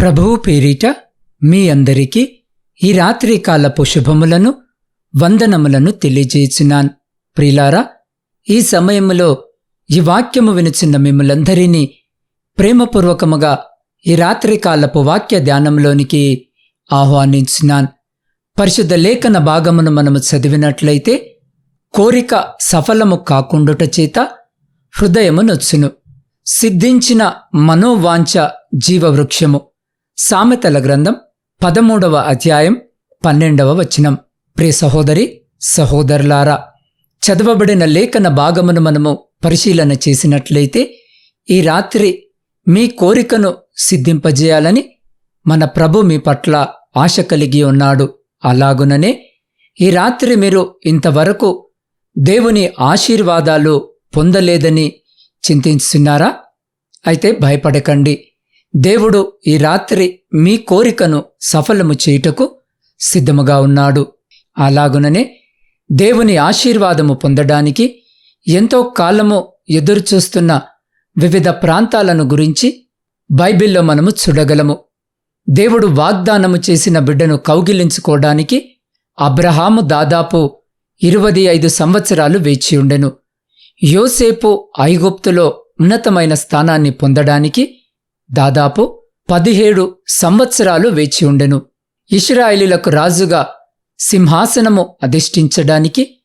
ప్రభువు పేరిట మీ అందరికీ ఈ రాత్రికాలపు శుభములను వందనములను తెలియజేసినాన్. ప్రిలారా ఈ సమయములో ఈ వాక్యము వినుచున్న మిమ్మలందరినీ ప్రేమపూర్వకముగా ఈ రాత్రికాలపు వాక్య ధ్యానంలోనికి ఆహ్వానించినాన్. పరిశుద్ధ లేఖన భాగమును మనము చదివినట్లయితే కోరిక సఫలము కాకుండుట చేత హృదయము నొచ్చును. సిద్ధించిన మనోవాంఛ జీవవృక్షము. సామెతల గ్రంథం పదమూడవ అధ్యాయం పన్నెండవ వచనం. ప్రియ సహోదరి సహోదరులారా చదవబడిన లేఖన భాగమును మనము పరిశీలన చేసినట్లయితే ఈ రాత్రి మీ కోరికను సిద్ధింపజేయాలని మన ప్రభు మీ పట్ల ఆశ కలిగి ఉన్నాడు. అలాగుననే ఈ రాత్రి మీరు ఇంతవరకు దేవుని ఆశీర్వాదాలు పొందలేదని చింతిస్తున్నారా అయితే భయపడకండి. దేవుడు ఈ రాత్రి మీ కోరికను సఫలము చేయుటకు సిద్ధముగా ఉన్నాడు. అలాగుననే దేవుని ఆశీర్వాదము పొందడానికి ఎంతో కాలము ఎదురుచూస్తున్న వివిధ ప్రాంతాలను గురించి బైబిల్లో మనము చూడగలము. దేవుడు వాగ్దానము చేసిన బిడ్డను కౌగిలించుకోవడానికి అబ్రహాము దాదాపు ఇరవై ఐదు సంవత్సరాలు వేచియుండెను యోసేపు ఐగుప్తులో ఉన్నతమైన స్థానాన్ని పొందడానికి దాదాపు పదిహేడు సంవత్సరాలు వేచి ఉండెను. ఇస్రాయిలీలకు రాజుగా సింహాసనము అధిష్ఠించడానికి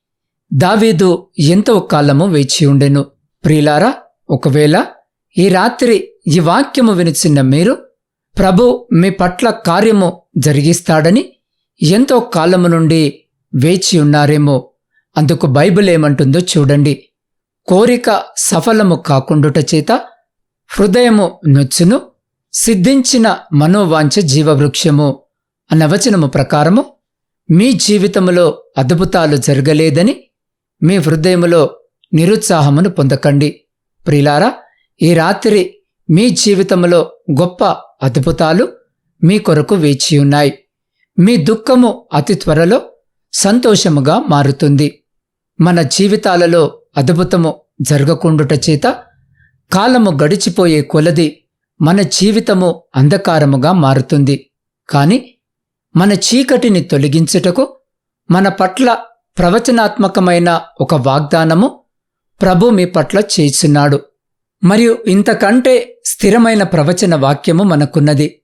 దావీదు ఎంతో కాలము వేచి ఉండెను. ప్రియులారా ఒకవేళ ఈ రాత్రి ఈ వాక్యము వినిచిన్న మీరు ప్రభు మీ పట్ల కార్యము జరిగిస్తాడని ఎంతో కాలము నుండి వేచి ఉన్నారేమో. అందుకు బైబిల్ ఏమంటుందో చూడండి. కోరిక సఫలము కాకుండుట చేత హృదయము నొచ్చును సిద్ధించిన మనోవాంఛ జీవవృక్షము అన్న వచనము ప్రకారము మీ జీవితములో అద్భుతాలు జరగలేదని మీ హృదయములో నిరుత్సాహమును పొందకండి. ప్రిలారా ఈ రాత్రి మీ జీవితములో గొప్ప అద్భుతాలు మీ కొరకు వేచి ఉన్నాయి. మీ దుఃఖము అతి త్వరలో సంతోషముగా మారుతుంది. మన జీవితాలలో అద్భుతము జరగకుండుట చేత కాలము గడిచిపోయే కొలది మన జీవితము అంధకారముగా మారుతుంది. కాని మన చీకటిని తొలగించుటకు మన పట్ల ప్రవచనాత్మకమైన ఒక వాగ్దానము ప్రభు మీ పట్ల చేస్తున్నాడు. మరియు ఇంతకంటే స్థిరమైన ప్రవచన వాక్యము మనకున్నది.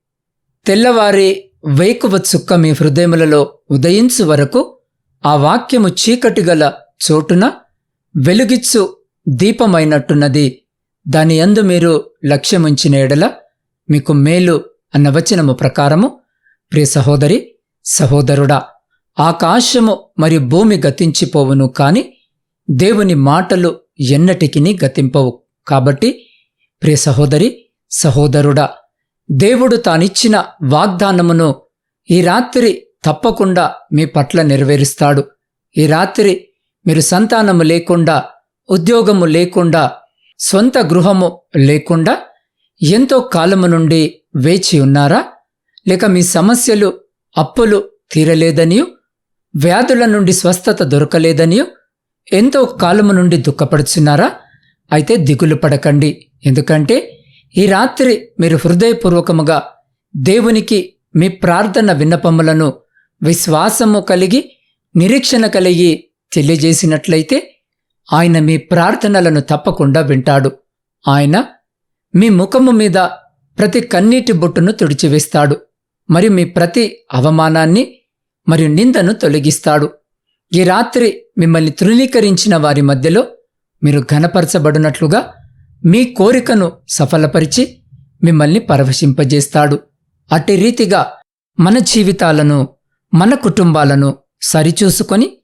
తెల్లవారి వేకువ చుక్క మీ హృదయములలో ఉదయించు వరకు ఆ వాక్యము చీకటి గల చోటున వెలుగిచ్చు దీపమైనట్టున్నది. దాని యందు మీరు లక్ష్యముంచిన ఎడల మీకు మేలు అన్న వచనము ప్రకారము ప్రియ సహోదరి సహోదరుడా ఆకాశము మరియు భూమి గతించిపోవును కాని దేవుని మాటలు ఎన్నటికిని గతింపవు. కాబట్టి ప్రియ సహోదరి సహోదరుడా దేవుడు తానిచ్చిన వాగ్దానమును ఈ రాత్రి తప్పకుండా మీ పట్ల నెరవేరుస్తాడు. ఈ రాత్రి మీరు సంతానము లేకుండా ఉద్యోగము లేకుండా సొంత గృహము లేకుండా ఎంతో కాలము నుండి వేచి ఉన్నారా? లేక మీ సమస్యలు అప్పులు తీరలేదనియు? వ్యాధుల నుండి స్వస్థత దొరకలేదనియు? ఎంతో కాలము నుండి దుఃఖపడుచున్నారా? అయితే దిగులు పడకండి. ఎందుకంటే ఈ రాత్రి మీరు హృదయపూర్వకముగా దేవునికి మీ ప్రార్థన విన్నపములను విశ్వాసము కలిగి నిరీక్షణ కలిగి తెలియజేసినట్లయితే ఆయన మీ ప్రార్థనలను తప్పకుండా వింటాడు. ఆయన మీ ముఖము మీద ప్రతి కన్నీటి బొట్టును తుడిచివేస్తాడు. మరియు మీ ప్రతి అవమానాన్ని మరియు నిందను తొలగిస్తాడు. ఈ రాత్రి మిమ్మల్ని తృణీకరించిన వారి మధ్యలో మీరు ఘనపరచబడినట్లుగా మీ కోరికను సఫలపరిచి మిమ్మల్ని పరవశింపజేస్తాడు. అట్టి రీతిగా మన జీవితాలను మన కుటుంబాలను సరిచూసుకొని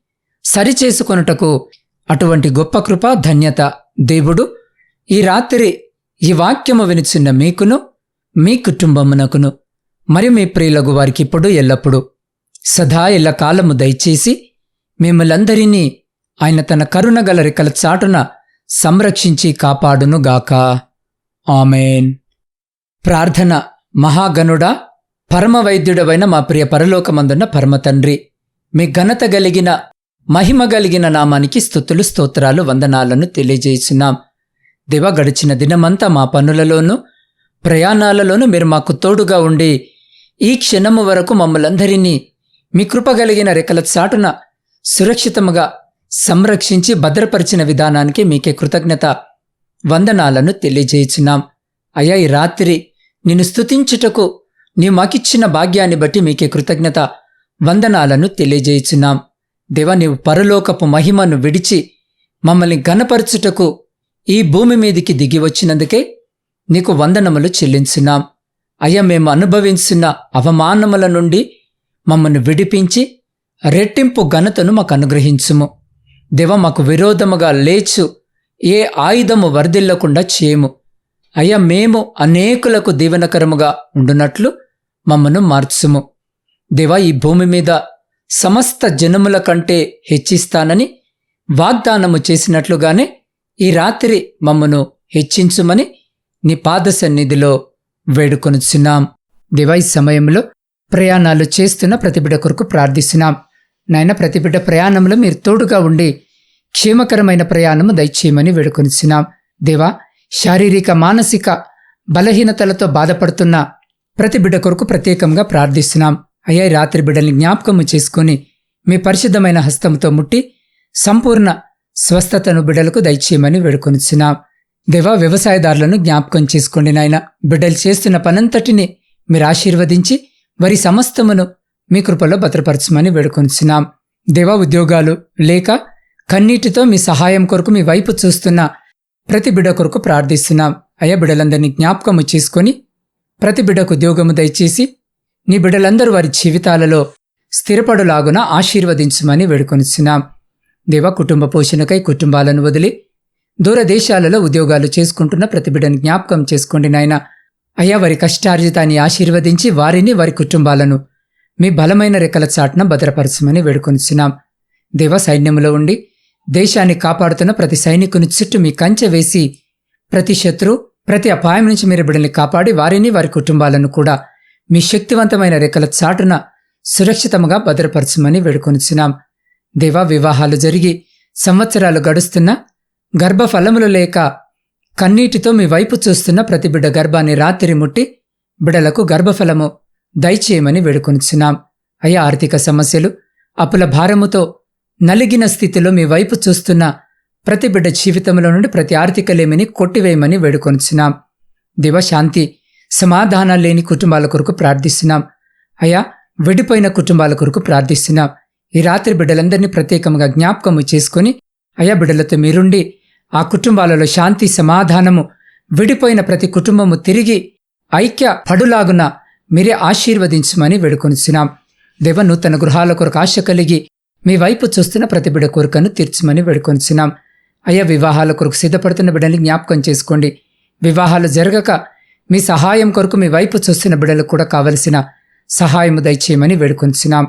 సరిచేసుకొనుటకు అటువంటి గొప్ప కృప ధన్యత దేవుడు ఈ రాత్రి ఈ వాక్యము వినిచిన్న మీకును మీ కుటుంబమునకును మరియు మీ ప్రియులకు వారికి ఇప్పుడు ఎల్లప్పుడూ సదా ఎల్ల కాలము దయచేసి మిమ్మలందరినీ ఆయన తన కరుణగల రెక్కల చాటున సంరక్షించి కాపాడునుగాక ఆమెన్. ప్రార్థన మహాగణుడా పరమవైద్యుడవైన మా ప్రియ పరలోకమందున్న పరమతండ్రి మీ ఘనత కలిగిన మహిమ కలిగిన నామానికి స్థుతులు స్తోత్రాలు వందనాలను తెలియజేస్తున్నాం దివ గడిచిన దినమంతా మా పనులలోనూ ప్రయాణాలలోనూ మీరు మాకు తోడుగా ఉండి ఈ క్షణము వరకు మమ్మలందరినీ మీ కృపగలిగిన రెక్కల చాటున సురక్షితముగా సంరక్షించి భద్రపరిచిన విధానానికి మీకే కృతజ్ఞత వందనాలను తెలియజేయుచున్నాం అయ్యా ఈ రాత్రి నిన్ను స్తుతించుటకు నీ మాకిచ్చిన భాగ్యాన్ని బట్టి మీకే కృతజ్ఞత వందనాలను తెలియజేయుచున్నాం దేవా నీవు పరలోకపు మహిమను విడిచి మమ్మల్ని గనపరచుటకు ఈ భూమి మీదికి దిగి వచ్చినందుకే నీకు వందనములు చెల్లించున్నాం. అయ్యా మేము అనుభవించిన అవమానముల నుండి మమ్మల్ని విడిపించి రెట్టింపు ఘనతను మాకు అనుగ్రహించుము. దేవ మాకు విరోధముగా లేచు ఏ ఆయుధము వర్ధిల్లకుండా చేయము. అయ్యా మేము అనేకులకు దీవెనకరముగా ఉండునట్లు మమ్మను మార్చుము. దేవా ఈ భూమి మీద సమస్త జనముల కంటే హెచ్చిస్తానని వాగ్దానము చేసినట్లుగానే ఈ రాత్రి మమ్మను హెచ్చించుమని నీ పాద సన్నిధిలో వేడుకొనుచున్నాం. దివై సమయంలో ప్రయాణాలు చేస్తున్న ప్రతిబిడ కొరకు ప్రార్థిస్తున్నాం. నాయన ప్రతిబిడ ప్రయాణంలో మీరు తోడుగా ఉండి క్షేమకరమైన ప్రయాణము దయచేయమని వేడుకొనిచున్నాం. దేవా శారీరక మానసిక బలహీనతలతో బాధపడుతున్న ప్రతి బిడ్డ కొరకు ప్రత్యేకంగా ప్రార్థిస్తున్నాం. అయ్యా రాత్రి బిడ్డల్ని జ్ఞాపకము చేసుకుని మీ పరిశుద్ధమైన హస్తంతో ముట్టి సంపూర్ణ స్వస్థతను బిడ్డలకు దయచేయమని వేడుకొనిచున్నాం. దేవా వ్యవసాయదారులను జ్ఞాపకం చేసుకోండి నాయన. బిడ్డలు చేస్తున్న పనంతటిని మీరు ఆశీర్వదించి వారి సమస్తమును మీ కృపలో భద్రపరచమని వేడుకొనిచున్నాం. దేవా ఉద్యోగాలు లేక కన్నీటితో మీ సహాయం కొరకు మీ వైపు చూస్తున్న ప్రతి బిడ్డ కొరకు ప్రార్థిస్తున్నాం. అయ్యా బిడ్డలందరినీ జ్ఞాపకము చేసుకొని ప్రతి బిడ్డకు ఉద్యోగము దయచేసి నీ బిడ్డలందరూ వారి జీవితాలలో స్థిరపడులాగున ఆశీర్వదించమని వేడుకొనిచున్నాం. దేవ కుటుంబ పోషణకై కుటుంబాలను వదిలి దూరదేశాలలో ఉద్యోగాలు చేసుకుంటున్న ప్రతి బిడ్డను జ్ఞాపకం చేసుకోండి నాయన. అయ్యా వారి కష్టార్జితాన్ని ఆశీర్వదించి వారిని వారి కుటుంబాలను మీ బలమైన రెక్కల చాటున భద్రపరచమని వేడుకొనిచున్నాం. దేవ సైన్యములో ఉండి దేశాన్ని కాపాడుతున్న ప్రతి సైనికుని చుట్టూ మీ కంచె వేసి ప్రతి శత్రు ప్రతి అపాయం నుంచి మీరు బిడ్డల్ని కాపాడి వారిని వారి కుటుంబాలను కూడా మీ శక్తివంతమైన రెక్కల చాటున సురక్షితముగా భద్రపరచమని వేడుకొనిచున్నాం. దేవా వివాహాలు జరిగి సంవత్సరాలు గడుస్తున్నా గర్భఫలములు లేక కన్నీటితో మీ వైపు చూస్తున్న ప్రతి బిడ్డ గర్భాన్ని రాత్రి ముట్టి బిడలకు గర్భఫలము దయచేయమని వేడుకొనిచున్నాం. అయ్యా ఆర్థిక సమస్యలు అప్పుల భారముతో నలిగిన స్థితిలో మీ వైపు చూస్తున్న ప్రతి బిడ్డ జీవితంలో నుండి ప్రతి ఆర్థిక లేమిని కొట్టివేయమని వేడుకొనిచున్నాం. దివశాంతి సమాధానాలు లేని కుటుంబాల కొరకు ప్రార్థిస్తున్నాం. అయా విడిపోయిన కుటుంబాల కొరకు ప్రార్థిస్తున్నాం. ఈ రాత్రి బిడ్డలందరినీ ప్రత్యేకంగా జ్ఞాపకము చేసుకొని అయా బిడ్డలతో మీరుండి ఆ కుటుంబాలలో శాంతి సమాధానము విడిపోయిన ప్రతి కుటుంబము తిరిగి ఐక్య పడులాగున మీరే ఆశీర్వదించమని వేడుకొనిచున్నాం. దేవ నూతన గృహాల కొరకు ఆశ కలిగి మీ వైపు చూస్తున్న ప్రతి బిడ్డ కోరికను తీర్చమని వేడుకొనిచున్నాం. అయ్యా వివాహాల కొరకు సిద్ధపడుతున్న బిడ్డల్ని జ్ఞాపకం చేసుకోండి. వివాహాలు జరగక మీ సహాయం కొరకు మీ వైపు చూస్తున్న బిడలకు కూడా కావలసిన సహాయము దయచేయమని వేడుకొంచున్నాం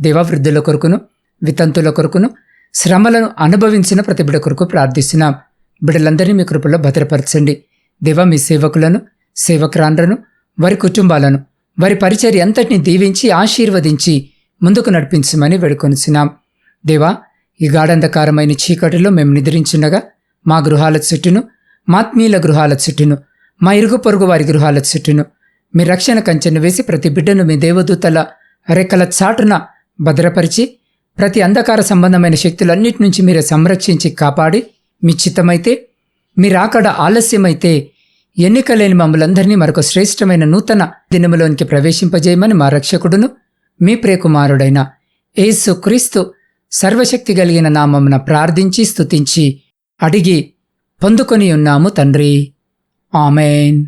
దేవవృద్ధుల కొరకును వితంతుల కొరకును శ్రమలను అనుభవించిన ప్రతి బిడ కొరకు ప్రార్థిస్తున్నాం. బిడలందరినీ మీ కృపలో భద్రపరచండి. దేవ మీ సేవకులను సేవకురాండ్రను వారి కుటుంబాలను వారి పరిచర్య అంతటిని దీవించి ఆశీర్వదించి ముందుకు నడిపించమని వేడుకొనిచున్నాం దేవా ఈ గాఢంధకారమైన చీకటిలో మేము నిద్రించుండగా మా గృహాల చుట్టూను మాత్మీయుల గృహాల చుట్టూను మా ఇరుగు పొరుగు వారి గృహాల చుట్టూను. మీ రక్షణ కంచెను వేసి ప్రతి బిడ్డను మీ దేవదూతల రెక్కల చాటున భద్రపరిచి ప్రతి అంధకార సంబంధమైన శక్తులన్నిటి నుంచి మీరు సంరక్షించి కాపాడి మీ చిత్తమైతే మీరాకడ ఆలస్యమైతే ఎన్నికలేని మమ్మలందరినీ మరొక శ్రేష్టమైన నూతన దినములోనికి ప్రవేశింపజేయమని మా రక్షకుడును మీ ప్రేకుమారుడైన ఏసు క్రీస్తు సర్వశక్తి కలిగిన నామమున ప్రార్థించి స్తుతించి అడిగి పొందుకొని ఉన్నాము తండ్రి. ఆమెన్